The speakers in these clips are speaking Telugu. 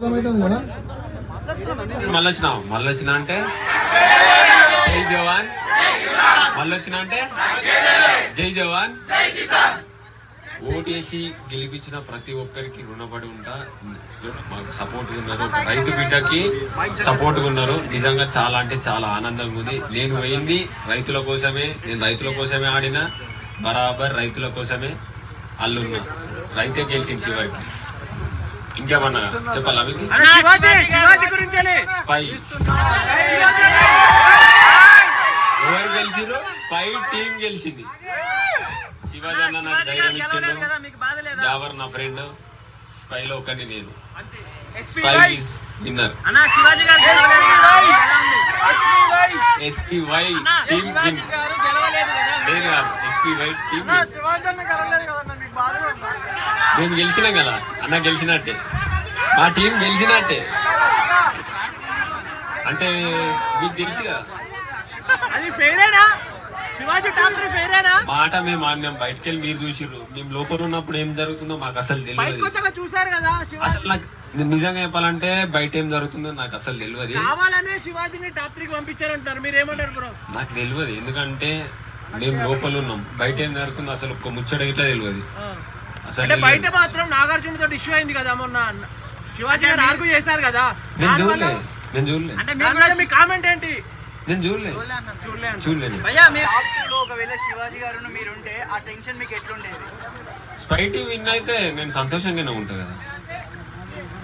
మళ్ళొచ్చినా కదా? మళ్ళీ అంటే? జై జవాన్. మళ్ళొచ్చిన అంటే? జై జవాన్. ఓటేసి గెలిపించిన ప్రతి ఒక్కరికి రుణపడి ఉంటా. మాకు సపోర్ట్ ఉన్నారు. రైతు బిడ్డకి సపోర్ట్ ఉన్నారు. నిజంగా చాలా అంటే చాలా ఆనందంగా ఉంది. నేను పోయింది రైతుల కోసమే. నేను రైతుల కోసమే ఆడిన. బరాబర్ రైతుల కోసమే అల్లున్నా. రైతే గెలిచింది చివరికి. ఇంకేమన్నా చెప్పాలా స్పై. ఎవరు గెలిచిందో స్పై టీం గెలిచింది. శివాజీ అన్న నాకు ధైర్యం ఇచ్చిండు. జాబర్ నా ఫ్రెండ్ స్పైలో ఒకటి నేను ఎస్పీ వై. నేను ఎస్పీ వై. శివాజీ అన్న గెలవలేదు కదా మేము గెలిచినాం కదా అన్న గెలిచినట్టే. మా టీం గెలిచినట్టే. అంటే మీకు తెలుసు కదా. అది ఫెయిరేనా? శివాజీ ఫెయిరేనా? మాట మేము ఆడినాం బయటకు వెళ్ళి మీరు చూసిర్రు. మేము లోపల ఉన్నప్పుడు ఏం జరుగుతుందో మాకు అసలు తెలియదు. చూసారు కదా శివాజీ. అసలు నాకు నిజంగా చెప్పాలంటే బయట ఏం జరుగుతుందో నాకు అసలు తెలియదు. కావాలనే శివాజీని టాప్ త్రీకి పంపించారంటారు మీరు ఏమంటారు బ్రో? నాకు తెలియదు. ఎందుకంటే మేము లోపల ఉన్నాం. బయట ఏం జరుగుతుందో అసలు ఒక్క ముచ్చట ఇట్లా తెలియదు అసలు అంటే బయట. మాత్రం నాగార్జున తోటి ఇష్యూ అయింది కదా మొన్న. శివాజీ గారు ఆర్గ్యూ చేశారు కదా. నేను చూడలే. నేను చూడలే. అంటే మీరు కూడా మీ కామెంట్ ఏంటి? నేను చూడలే. చూడలే అంట. చూడలేను భయ్యా మీరు లో ఒకవేళ శివాజీ గారు మీరుంటే ఆ టెన్షన్ మీకు ఎట్లుండేది? స్పైటీ విన్ అయితే నేను సంతోషంగానే ఉంటా కదా.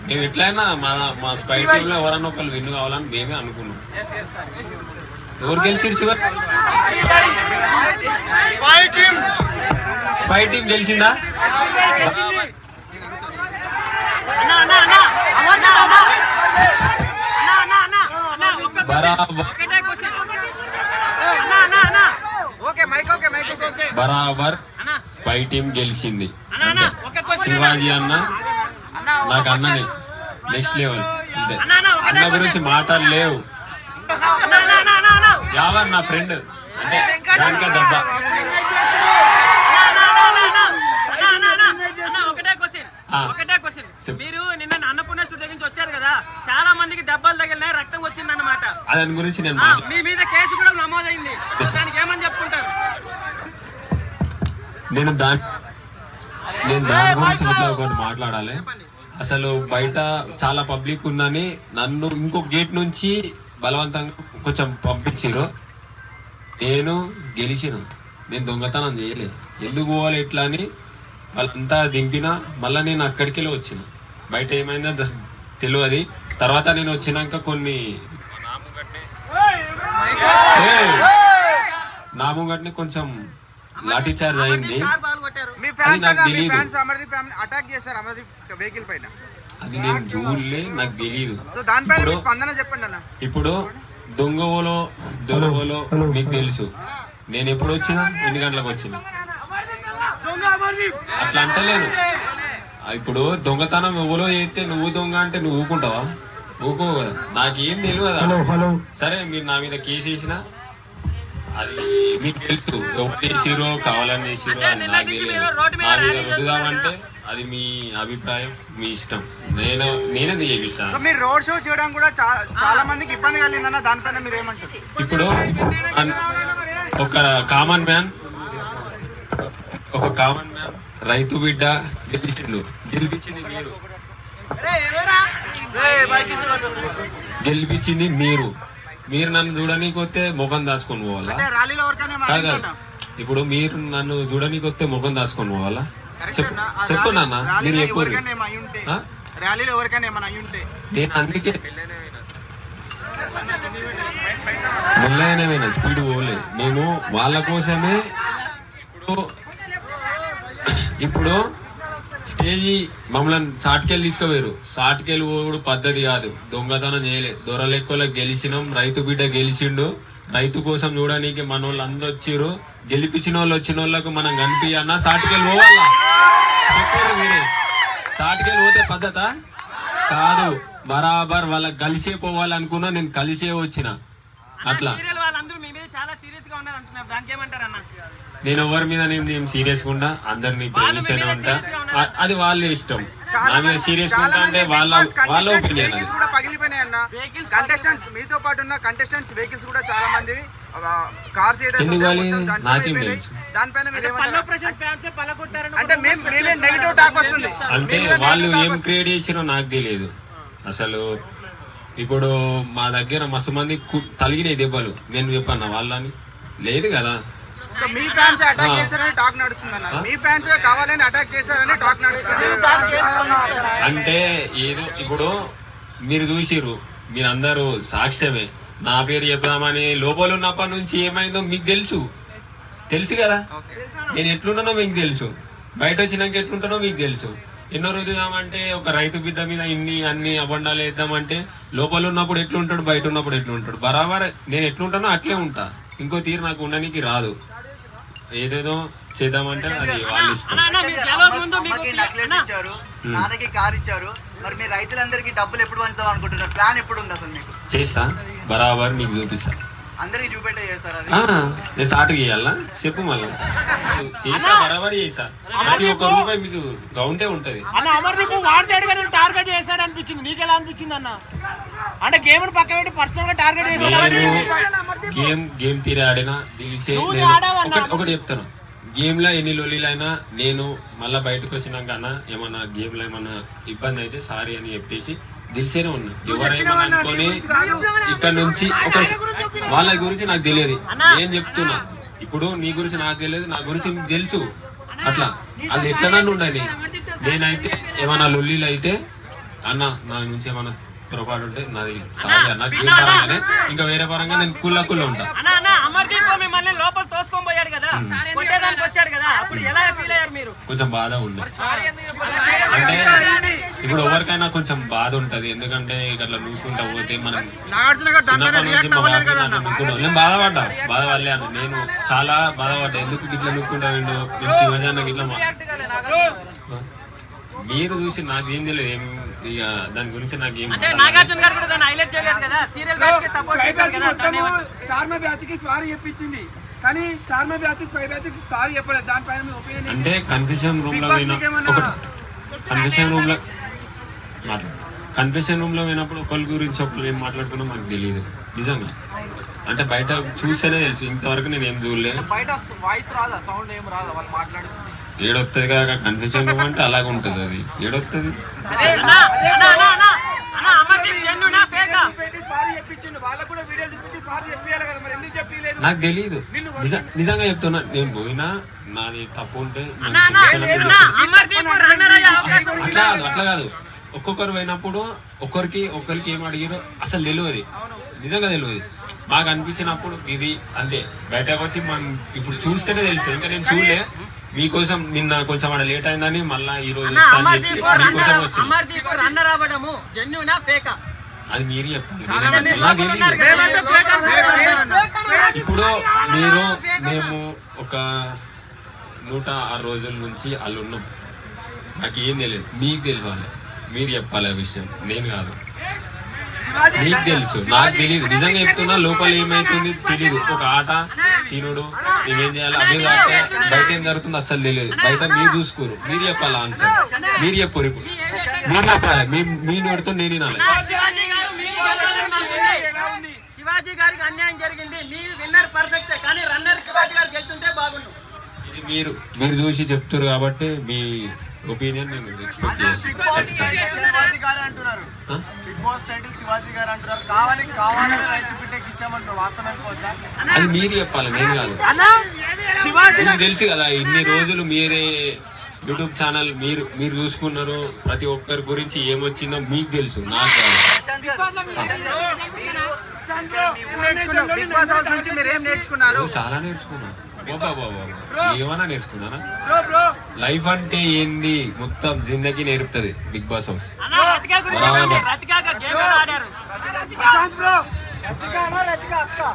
మేము ఎట్లయినా మా మా స్పై టీంలో ఎవరన్నా ఒకళ్ళు విన్ కావాలని మేమే అనుకున్నాం. ఎవరు గెలిచిరు చివరి? స్పై టీం గెలిచిందా? బరాబర్. స్పై టీం గెలిచింది. శివాజీ అన్న నాకు అన్నని నెక్స్ట్ లెవెల్ అన్న గురించి మాటలు లేవు. యావర్ నా ఫ్రెండ్ అంటే దానికే దెబ్బ ఒకటే క్వశ్చన్ ఆ. ఒకటే క్వశ్చన్ చెప్పు. మీరు నిన్న అన్నపూర్ణ స్టూడియో నుంచి వచ్చారు కదా చాలా మందికి దెబ్బలు తగిలినాయి రక్తం వచ్చిందన్నమాట. దాని గురించి నేను మీ మీద కేసు కూడా నమోదైంది. దానికి ఏమని చెప్పుకుంటారు? నేను దాని నేను దాని గురించి ఒకటి మాట్లాడాలి. అసలు బయట చాలా పబ్లిక్ ఉందని నన్ను ఇంకో గేట్ నుంచి బలవంతంగా కొంచెం పంపించారు నేను గెలిచిన నేను దొంగతనం చేయలే. ఎందుకు పోవాలి ఇట్లా అని వాళ్ళంతా దింపిన మళ్ళీ నేను అక్కడికి వెళ్ళి వచ్చిన. బయట ఏమైందో తెలియదు తర్వాత నేను వచ్చినాక కొన్ని! నా ముంగట్నే కొంచెం లాఠీ చార్జ్ అయింది. నాకు ఫ్యామిలీ అటాక్ చేశారు అమర్దీప్ వెహికల్ పైన. అది నేను చూడలే నాకు తెలియదు ఇప్పుడు స్పందన చెప్పండి అన్న. ఇప్పుడు దొంగవోలో దొరవలో మీకు తెలుసు. నేను ఎప్పుడు వచ్చినా ఎన్ని గంటలకు వచ్చిన. అట్లా అంటలేను ఆ, ఇప్పుడు దొంగతనం ఎవరో చేస్తే నువ్వు దొంగ అంటే నువ్వు ఊకుంటావా? ఊకో కదా. నాకేం తెలియదా సరే మీరు నా మీద కేసు వేసినా అది మీకు తెలుసు. ఎవరు చేసిరో కావాలని చేసిరో అంటే అని నాకు తెలియదు. అది మీ అభిప్రాయం మీ ఇష్టం. నేను నేనే చేపిస్తాను మీరు రోడ్ షో చేయడం కూడా చాలా మందికి ఇబ్బంది కలిగిందన్న దానిపైన మీరు ఏమంటారు? ఇప్పుడు అన్- ఒక కామన్ మ్యాన్ ఒక కామన్ మ్యాన్ రైతు బిడ్డ గెలిచిండు. గెలిపించింది మీరు. గెలిపించింది మీరు. మీరు నన్ను చూడనీకొస్తే ముఖం దాచుకొని పోవాలా? కాదు ఇప్పుడు మీరు నన్ను చూడనీకొస్తే ముఖం దాచుకొని పోవాలా? చెప్పు నాన్న మీరు చెప్పు. ర్యాలీలో ఎవరికైనా నేను అందుకే స్పీడ్ పోలే. మేము వాళ్ళ కోసమే ఇప్పుడు ఇప్పుడు స్టేజి మమ్మల్ని సాటికెళ్ళి తీసుకుపోయారు సాటికెళ్ళి పోడు పద్ధతి కాదు. దొంగతనం చేయలే. దొరలెక్కలకు గెలిచినాం. రైతు బిడ్డ గెలిచిండు. రైతు కోసం చూడడానికి మన వాళ్ళు అందరు వచ్చిర్రు. గెలిపించిన వాళ్ళు వచ్చిన వాళ్ళకు మనం కనిపించన్నా సాటికెళ్ళి పోవాలా? చెప్పారు మీరే. సాటికెళ్ళి పోతే పద్ధత? కాదు. బరాబర్ వాళ్ళకి కలిసే పోవాలనుకున్నా నేను కలిసే వచ్చిన. అట్లా. చాలా సీరియస్గా ఉన్నారు అంటున్నారు దానికి ఏమంటారు అన్న? నేను ఎవరి మీద నేను నేను సీరియస్గా అందరినీ ప్రేమిస్తూనే ఉంటా. అది వాళ్ళ ఇష్టం. నా మీద సీరియస్ ఉంటా అంటే వాళ్ళ వాళ్ళ ఒపీనియన్ మీతో పాటు ఉన్న కంటెస్టెంట్స్ వెహికల్స్ కూడా చాలా మంది అంటే వాళ్ళు ఏం క్రియేట్ చేసిరో నాకు తెలియదు. అసలు ఇప్పుడు మా దగ్గర మస్తు మంది తలిగినాయి దెబ్బలు. నేను చెప్పాను వాళ్ళని. లేదు కదా. సో మీ ఫ్యాన్స్ అటాక్. చేశారని టాక్ నడుస్తుంది అన్న? మీ ఫ్యాన్స్ కావాలని అటాక్ చేశారని టాక్ నడుస్తుంది. అంటే ఏదో ఇప్పుడు మీరు చూసిర్రు మీరందరూ సాక్ష్యమే. నా పేరు చెప్దామని లోపల ఉన్నప్పటి నుంచి ఏమైందో మీకు తెలుసు. తెలుసు కదా? నేను ఎట్లుంటానో మీకు తెలుసు. బయట వచ్చినాక ఎట్లుంటానో మీకు తెలుసు. ఎన్నో రుద్దుదామంటే ఒక రైతు బిడ్డ మీద ఇన్ని అన్ని అబండాలు వేద్దామంటే లోపల ఉన్నప్పుడు ఎట్లుంటాడు బయట ఉన్నప్పుడు ఎట్లుంటాడు? బరాబర్ నేను ఎట్లుంటానో అట్లే ఉంటా. ఇంకో తీరు నాకు ఉండడానికి రాదు. ఏదేదో చేద్దామంటే అది వాళ్ళ ఇష్టం ఇచ్చారు. నాన్నకి కార్ ఇచ్చారు. మరి మీ రైతులందరికీ డబ్బులు ఎప్పుడు పంచుతాం అనుకుంటున్నారు? ప్లాన్ ఎప్పుడు ఉంది అసలు మీకు? చేస్తా. బరాబర్ మీకు చూపిస్తా. అందరికి చూపెట్టే చేస్తారు అది? ఆ, నేను చేయాలా? చెప్పు మళ్ళీ. చేసా బరాబర్ చేసా. ప్రతి ఒక్క రూపాయి మీకు గౌంటే ఉంటది. అన్న వాంటెడ్గా నేను టార్గెట్ చేశాడు అనిపించింది. నీకు ఎలా అనిపించింది అన్న? అంటే గేమ్ పక్క పెట్టి పర్సనల్గా టార్గెట్ చేశాడు గేమ్ గేమ్ తీరే ఆడినా తెలిసే నువ్వు? ఒకటి చెప్తాను. గేమ్లో ఎన్ని లొల్లీలైనా నేను మళ్ళా బయటకు వచ్చినాక అన్న ఏమన్నా గేమ్లో ఏమన్నా ఇబ్బంది అయితే సారీ అని చెప్పేసి తెలిసేనే ఉన్నా. ఎవరేమన్నా అనుకొని ఇక్కడ నుంచి ఒక వాళ్ళ గురించి నాకు తెలియదు. నేను చెప్తున్నా. ఇప్పుడు నీ గురించి నాకు తెలియదు నా గురించి నీకు తెలుసు. అట్లా. అది ఎట్లనన్నా ఉండని నేనైతే ఏమన్నా లొల్లీలు అయితే అన్న నా నుంచి ఏమన్నా పొరపాటు ఉంటే నాది సారీ అన్న గేమ్ పరంగానే ఇంకా వేరే పరంగా నేను కుల్ల కుల్ల ఉంటా. అన్న అన్న అమర్దీప్ మిమ్మల్ని లోపల తోసుకొని పోయాడు కదా. కొట్టేదానికి వచ్చాడు కదా. అప్పుడు ఎలా ఫీల్ అయ్యారు మీరు? కొంచెం బాధ ఉండే. అంటే ఇప్పుడు ఎవరికైనా కొంచెం బాధ ఉంటది. ఎందుకంటే అట్లా నూకుంటా పోతే మనం. నేను బాధపడ్డా. బాధపడలేను నేను చాలా బాధపడ్డా. ఎందుకు ఇట్లా నూకుంటా విండు నేను శివాజీ అన్నకి ఇట్లా మీరు చూసి నాకేం తెలియదు ఏం ఇక దాని గురించి నాకేం అంటే నాగార్జున గారు కూడా దాన్ని హైలైట్ చేయలేదు కదా? సీరియల్ బ్యాచ్కి సపోర్ట్ చేశారు కదా దాన్ని ఏమంటారు? స్టార్ మా బ్యాచ్కి సారీ చెప్పించింది. కానీ స్టార్ మా బ్యాచ్ స్పై బ్యాచ్కి సారీ చెప్పలేదు. దానిపైన మీ ఒపీనియన్ అంటే కన్ఫ్యూజన్ రూమ్లో కన్ఫ్యూజన్ రూమ్లో మాట్లాడు కన్ఫ్యూజన్ రూమ్లో పోయినప్పుడు ఒకరి గురించి ఒకరు ఏం మాట్లాడుతున్నా మాకు తెలియదు నిజంగా. అంటే బయట చూస్తేనే తెలుసు. ఇంతవరకు నేను ఏం చూడలేదు బయట వాయిస్ రాదా? సౌండ్ ఏం రాదా? వాళ్ళు మాట్లాడుతుంది ఏడొస్తుంది కాక కన్ఫ్యూజన్ అంటే అలాగే ఉంటుంది అది. ఏడొస్తుంది నాకు తెలియదు నిజ- నిజంగా చెప్తున్నా నేను పోయినా నాది తప్పు ఉంటే అట్లా కాదు అట్లా కాదు. ఒక్కొక్కరు పోయినప్పుడు ఒకరికి ఒకరికి ఏం అడిగారో అసలు తెలియదు నిజంగా తెలియదు మాకు అనిపించినప్పుడు ఇది అంతే. బయటకు వచ్చి మనం ఇప్పుడు చూస్తేనే తెలుసు ఇంకా నేను చూడలే. మీకోసం నిన్న కొంచెం అక్కడ లేట్ అయిందని మళ్ళా ఈ రోజు అది మీరు చెప్పండి. ఇప్పుడు మీరు మేము ఒక నూట ఆరు రోజుల నుంచి వాళ్ళు ఉన్నాం. నాకు ఏం తెలియదు. మీకు తెలుసు వాళ్ళు. మీరు చెప్పాలి ఆ విషయం. నేను కాదు. మీకు తెలుసు. నాకు తెలియదు. నిజంగా చెప్తున్నా లోపల ఏమైతుంది తెలియదు ఒక ఆట తినుడు. నేనేం చేయాలి? అవే కాక బయట ఏం జరుగుతుంది అస్సలు తెలియదు. బయట మీరు చూసుకోరు. మీరు చెప్పాలి ఆన్సర్ మీరు చెప్పరు ఇప్పుడు. మీరు చెప్పాలి? మీ మీ నోటితో నేను వినాలి. శివాజీ గారు మీకు. గెలవాలని మాకు. ఉంది. శివాజీ గారికి అన్యాయం జరిగింది. మీ విన్నర్ పర్ఫెక్ట్ కానీ రన్నర్ శివాజీ గారు గెలుచుంటే బాగుండు. ఇది మీరు మీరు చూసి చెప్తారు కాబట్టి మీ ఒపీనియన్ నేను ఎక్స్పెక్ట్ చేస్తాను అది మీరు చెప్పాలి నేను కాదు. మీకు తెలుసు కదా ఇన్ని రోజులు మీరే యూట్యూబ్ ఛానల్ మీరు మీరు చూసుకున్నారు. ప్రతి ఒక్కరి గురించి ఏమొచ్చిందో మీకు తెలుసు నాకు చాలా నేర్చుకున్నా బాబా బాబా ఏమన్నా నేర్చుకున్నానా? Bro bro. లైఫ్ అంటే ఏంది? మొత్తం జిందగీ నేర్పుతుంది బిగ్ బాస్ హౌస్.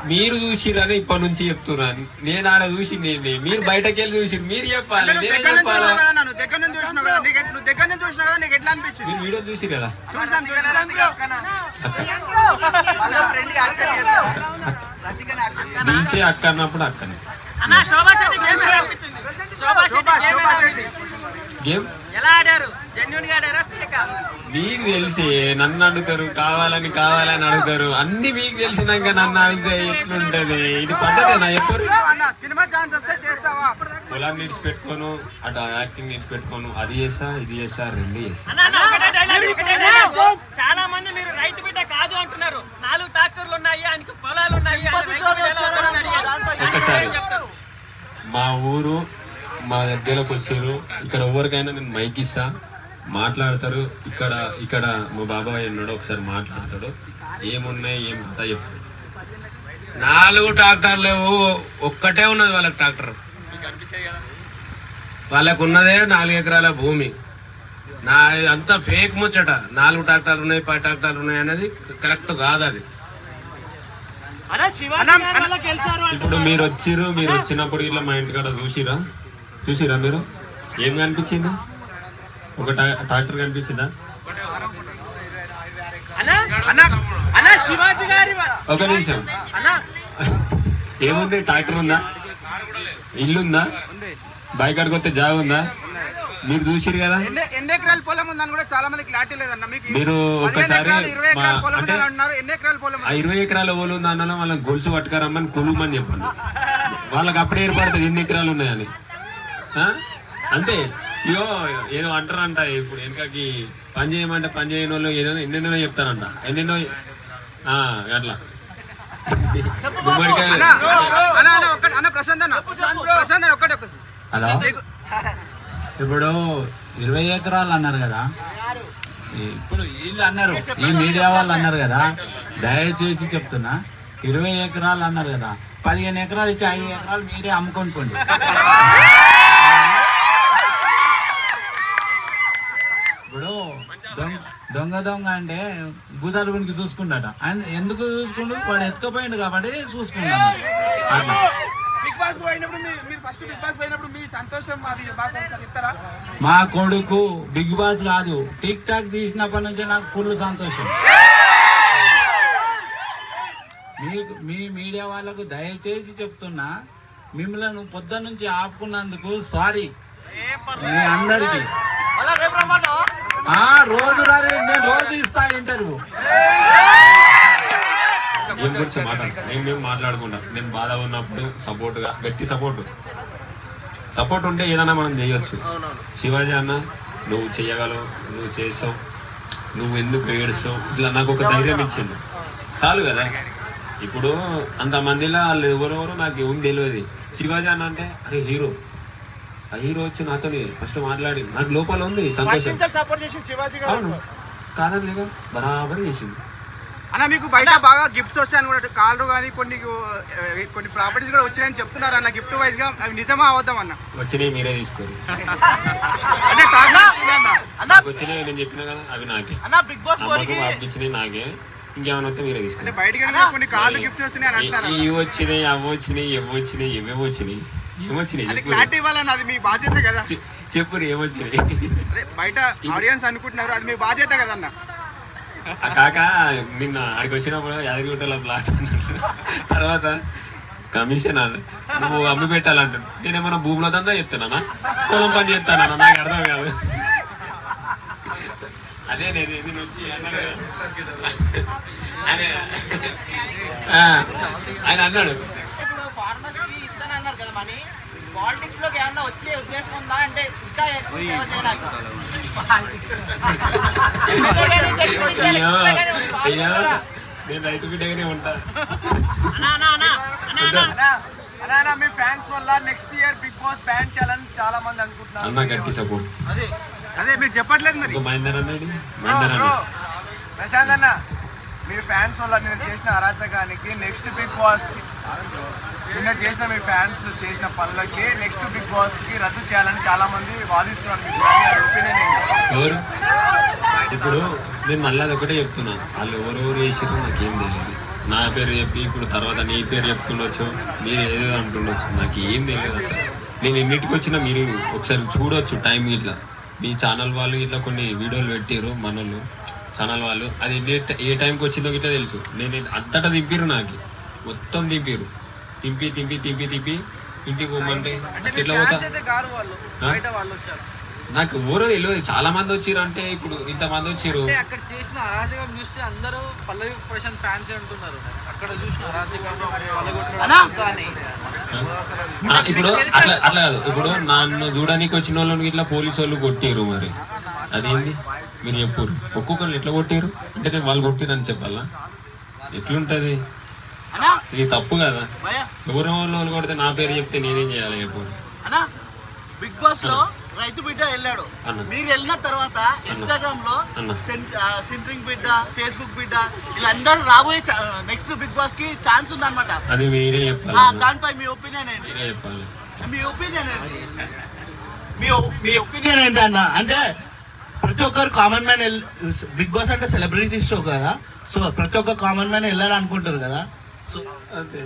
మీరు చూసిరని ఇప్పటి నుంచి చెప్తున్నాను నేను ఆడ చూసింది ఏంది? మీరు బయటకి వెళ్ళి చూసి మీరు చెప్పాలి మీరు వీడియో చూసి కదా? నిలిచే అక్క అన్నప్పుడు అక్కనే. మీకు తెలిసి నన్ను అడుగుతారు కావాలని కావాలని అడుగుతారు. అన్ని మీకు తెలిసినాక నన్ను అడిగితే ఎట్లుంటది? ఇది పద్ధతేనా ఎప్పుడు అన్న సినిమా ఛాన్స్ వస్తే చేస్తావా? పొలాన్ని ఇడిచి పెట్టుకోను అటు యాక్టింగ్ ఇడిచి పెట్టుకోను. అది చేస్తా ఇది చేస్తా రెండు dialogue. చాలా మంది మీరు రైతు కాదు అంటున్నారు. నాలుగు ట్రాక్టర్లు ఉన్నాయి ఆయనకి పొలాలు ఉన్నాయి చెప్తారు? మా ఊరు మా దగ్గరకు వచ్చారు. ఇక్కడ ఎవరికైనా నేను మైక్ ఇస్తా. మాట్లాడతారు. ఇక్కడ ఇక్కడ మా బాబాయ్ ఉన్నాడు ఒకసారి మాట్లాడతాడు. ఏమున్నాయి ఏం కథ చెప్పు. నాలుగు ట్రాక్టర్లు లేవు. ఒక్కటే ఉన్నది వాళ్ళకి ట్రాక్టర్. వాళ్ళకు ఉన్నదే నాలుగు ఎకరాల భూమి. నా అంతా ఫేక్ ముచ్చట. నాలుగు ట్రాక్టర్లు ఉన్నాయి పది ట్రాక్టర్లు ఉన్నాయి అనేది కరెక్ట్ కాదు అది. ఇప్పుడు మీరు వచ్చిర్రు మీరు వచ్చినప్పుడు ఇట్లా మా ఇంటికాడ చూసిరా? చూసిరా మీరు? ఏం కనిపించింది? ఒక ట్రా- ట్రాక్టర్ కనిపించిందా? అన్న అన్న అన్న శివాజీ గారి వ- ఒక నిమిషం. అన్న. ఏముంది? ట్రాక్టర్ ఉందా? ఇల్లుందా? బైకాడికి వస్తే జాగ ఉందా? మీరు చూసిరు కదా? ఎన్ని ఎన్ని ఎకరాల పొలం ఉందని కూడా చాలా మంది క్లారిటీ లేదన్న. మీకు మీరు ఎకరాలు, ఇరవై ఎకరాల పొలం ఓలు ఉందా అన్న వాళ్ళని గొలుసు పట్టుకరమ్మని కొలుమని చెప్పండి. వాళ్ళకి అప్పుడే ఏర్పడుతుంది ఎన్ని ఎకరాలు ఉన్నాయని. ఆ? అంతే. ఇయో ఏదో అంటారంట ఇప్పుడు వెనకకి పని చేయమంటే పని చేయని వాళ్ళు ఏదో ఎన్నెన్నో చెప్తారంట. ఎన్నెన్నో ఆ, అట్లా. గుమ్మడికాయ అన్న అన్న అన్న ఒక్కటి అన్న ప్రశాంత్ అన్న. ప్రశాంత్ అన్న ఒక్కటి హలో? ఇప్పుడు ఇరవై ఎకరాలు అన్నారు కదా. ఇప్పుడు వీళ్ళు అన్నారు ఈ మీడియా వాళ్ళు అన్నారు కదా. దయచేసి చెప్తున్నా ఇరవై ఎకరాలు అన్నారు కదా. పదిహేను ఎకరాలు ఇచ్చి ఐదు ఎకరాలు మీరే అమ్ముకొనుకోండి ఇప్పుడు దొంగ దొంగ దొంగ అంటే భూతాలు గునికి చూసుకుంటాట ఆయన ఎందుకు చూసుకుంటూ వాడు ఎత్తుకపోయిండు కాబట్టి చూసుకున్నాడు అట్లా. బాస్ పోయినప్పుడు మీ- మీరు ఫస్ట్ బిగ్ బాస్ పోయినప్పుడు మీ సంతోషం అది బాగా ఒకసారి చెప్తారా? మా కొడుకు బిగ్ బాస్ కాదు. టిక్ టాక్ తీసినప్పటి నుంచి నాకు ఫుల్ సంతోషం. మీకు మీ మీడియా వాళ్ళకు దయచేసి చెప్తున్నా మిమ్మల్ని పొద్దున్న నుంచి ఆపుకున్నందుకు సారీ మీ అందరికి. ఆ రోజు నేను రోజు ఇస్తా ఇంటర్వ్యూ ఏం గురించి మాట్లాడు నేను మేము మాట్లాడుకుంటాం నేను బాధ ఉన్నప్పుడు సపోర్ట్గా గట్టి సపోర్ట్. సపోర్ట్ ఉంటే ఏదైనా మనం చేయొచ్చు. శివాజీ అన్న నువ్వు చేయగలవు నువ్వు చేస్తావు నువ్వు ఎందుకు ఏడుస్తావు? ఇట్లా నాకు ఒక ధైర్యం ఇచ్చింది చాలు కదా? ఇప్పుడు అంతమందిలో వాళ్ళు ఎవరెవరో నాకు ఏం తెలియదు. శివాజీ అన్న అంటే అరే హీరో. ఆ హీరో వచ్చి నాతో ఫస్ట్ మాట్లాడి. నాకు లోపల ఉంది సంతోషం. అవును. కాదని లేక బరాబర్ చేసింది అన్న మీకు బయట బాగా గిఫ్ట్స్ వచ్చాయని కూడా కార్లు కానీ కొన్ని కొన్ని ప్రాపర్టీస్ కూడా వచ్చాయని చెప్తున్నారు అన్న గిఫ్ట్ వైజ్గా అవి నిజమా అవద్దాం అన్న? వచ్చినాయి మీరే తీసుకోరు అంటే వచ్చినాయి నేను చెప్పిన కదా అవి నాకే. అన్న బిగ్ బాస్ నాకే. ఇంకేమైనా వస్తే మీరే తీసుకోండి. కొన్ని కార్లు ఇవి వచ్చినాయి అవి వచ్చినాయి ఇవి వచ్చినాయి ఇవేవో వచ్చినాయి ఏమొచ్చినాయి అది చెప్పు. క్లారిటీ ఇవ్వాలన్న అది మీ బాధ్యత కదా. ఏమొచ్చినాయి బయట ఆడియన్స్ అనుకుంటున్నారు అది మీ బాధ్యత కదన్న. ఆ కాక నిన్న ఆడికి వచ్చినప్పుడు యాదగిరిగుట్టల ప్లాట్ అన్నాడు. తర్వాత కమిషన్ అది. నువ్వు అమ్మి పెట్టాలంటాడు నేనేమన్నా భూమిలో దందా చెప్తున్నానా? పొలం పని చేస్తానా నాకు అర్థం కాదు. అదే నేను నేను వచ్చి అన్నాడు. ఆయన అన్నాడు. పాలిటిక్స్లోకి ఏమన్నా వచ్చే ఉద్దేశం ఉందా అంటే ఇంకా ఎక్కువ సేవ చేయడానికి అంతేగాని జడ్పీటీసీ అయ్యో ఎలక్షన్స్లో కానీ అయ్యో పాల్గొనరా? నేను రైతు బిడ్డగానే ఉంటా. అన్న అన్న అన్న అన్న అన్న. అన్న అన్న మీ ఫ్యాన్స్ వల్ల next year Bigg Boss ban చేయాలని చాలా మంది అనుకుంటున్నారు. అన్న గట్టి సపోర్ట్ అదే మీరు చెప్పట్లేదు మరి. ఇంకో మహేందర్ అన్నాడు బ్రో, మహేందర్ బ్రో, అన్న. ప్రశాంత్ అన్న. మీ ఫ్యాన్స్ వల్ల నేను చేసిన అరాచకానికి నెక్స్ట్ బిగ్ బాస్ నిన్న చేసిన మీ ఫ్యాన్స్ చేసిన పనులకి నెక్స్ట్ బిగ్ బాస్కి రద్దు చేయాలని చాలా మంది వాదిస్తున్నారు ఒపీనియన్ ఎవరు? ఇప్పుడు నేను మళ్ళీ అది ఒకటే చెప్తున్నాను వాళ్ళు ఎవరెవరు చేసారో నాకేం తెలియదు. నా పేరు చెప్పి ఇప్పుడు తర్వాత నీ పేరు చెప్తుండొచ్చు మీరు ఏదో అంటుండొచ్చు నాకు ఏం తెలియదు అసలు. నేను ఎన్నిటికి వచ్చినా మీరు ఒకసారి చూడొచ్చు టైం ఇట్లా. మీ ఛానల్ వాళ్ళు ఇట్లా కొన్ని వీడియోలు పెట్టారు మనోళ్ళు. ఛానల్ వాళ్ళు. అది ఎన్ని ఏ టైంకి వచ్చిందో గిట్లా తెలుసు. నేను అంతటా దింపిరు నాకు. మొత్తం దింపిరు తింపి తింపి తింపి తింపి. ఇంటికి పోమంటే ఎట్లా పోతా. వచ్చారు. నాకు ఎవరో తెలియదు. చాలా మంది వచ్చిర్రు అంటే ఇప్పుడు ఇంత మంది వచ్చిర్రు. అంటే అక్కడ చేసిన అరాజకం చూస్తే అందరూ పల్లవి ప్రశాంత్ ఫ్యాన్స్ అంటున్నారు. అక్కడ చూసిన అరాజకం ఇప్పుడు అట్లా అట్లా కాదు. ఇప్పుడు నన్ను చూడడానికి వచ్చిన వాళ్ళని ఇట్లా పోలీసు వాళ్ళు కొట్టిర్రు మరి. అదేంది? మీరు చెప్పు. ఒక్కొక్కరు ఎట్లా కొట్టిర్రు? అంటే నేను వాళ్ళు కొట్టిర్రు అని చెప్పాలా? ఎట్లుంటది? ఇది తప్పు కదా. ఎవరో వాళ్ళు కొడితే నా పేరు చెప్తే నేనేం చేయాలి చెప్పు. అన్నా బిగ్ బాస్లో రైతు బిడ్డ వెళ్ళాడు. మీరు వెళ్ళిన తర్వాత ఇన్స్టాగ్రామ్లో. సెంట్రింగ్ బిడ్డ ఫేస్బుక్ బిడ్డ వీళ్ళందరూ రాబోయే నెక్స్ట్ బిగ్ బాస్కి ఛాన్స్ ఉందన్నమాట. అది మీరే ఆ, చెప్పాలి దానిపై మీ ఒపీనియన్ ఏంటి? మీ ఒపీనియన్ ఏంటి? మీ ఒపీనియన్ ఏంటి అన్న? అంటే ప్రతి ఒక్కరు కామన్ మ్యాన్ బిగ్ బాస్ అంటే సెలబ్రిటీ షో కదా? సో ప్రతి ఒక్క కామన్ మ్యాన్ వెళ్ళాలనుకుంటారు కదా? సో అంతే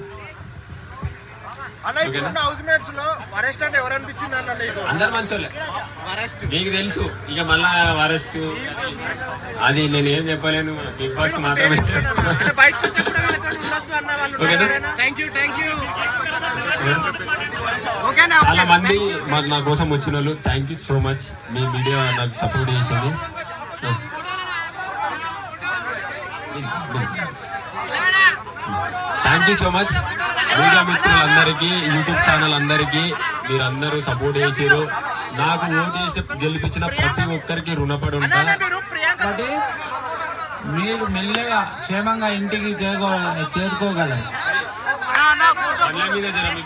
అందరు మంచోళ్ళే. నీకు తెలుసు ఇక మళ్ళా వరస్ట్ అది నేను ఏం చెప్పలేను బిగ్ బాస్ మాత్రమే. చాలా మంది నా కోసం వచ్చిన వాళ్ళు థ్యాంక్ యూ సో మచ్ మీ మీడియా నాకు సపోర్ట్ చేసింది. Thank you so much media మిత్రులందరికీ యూట్యూబ్ ఛానల్ అందరికీ మీరందరూ సపోర్ట్ చేసారు నాకు ఓటు చేసి గెలిపించిన ప్రతి ఒక్కరికి రుణపడి ఉంటా. ఒకటి మీరు మెల్లగా క్షేమంగా ఇంటికి చేరుకో చేరుకోగలరు. మీద జర మీ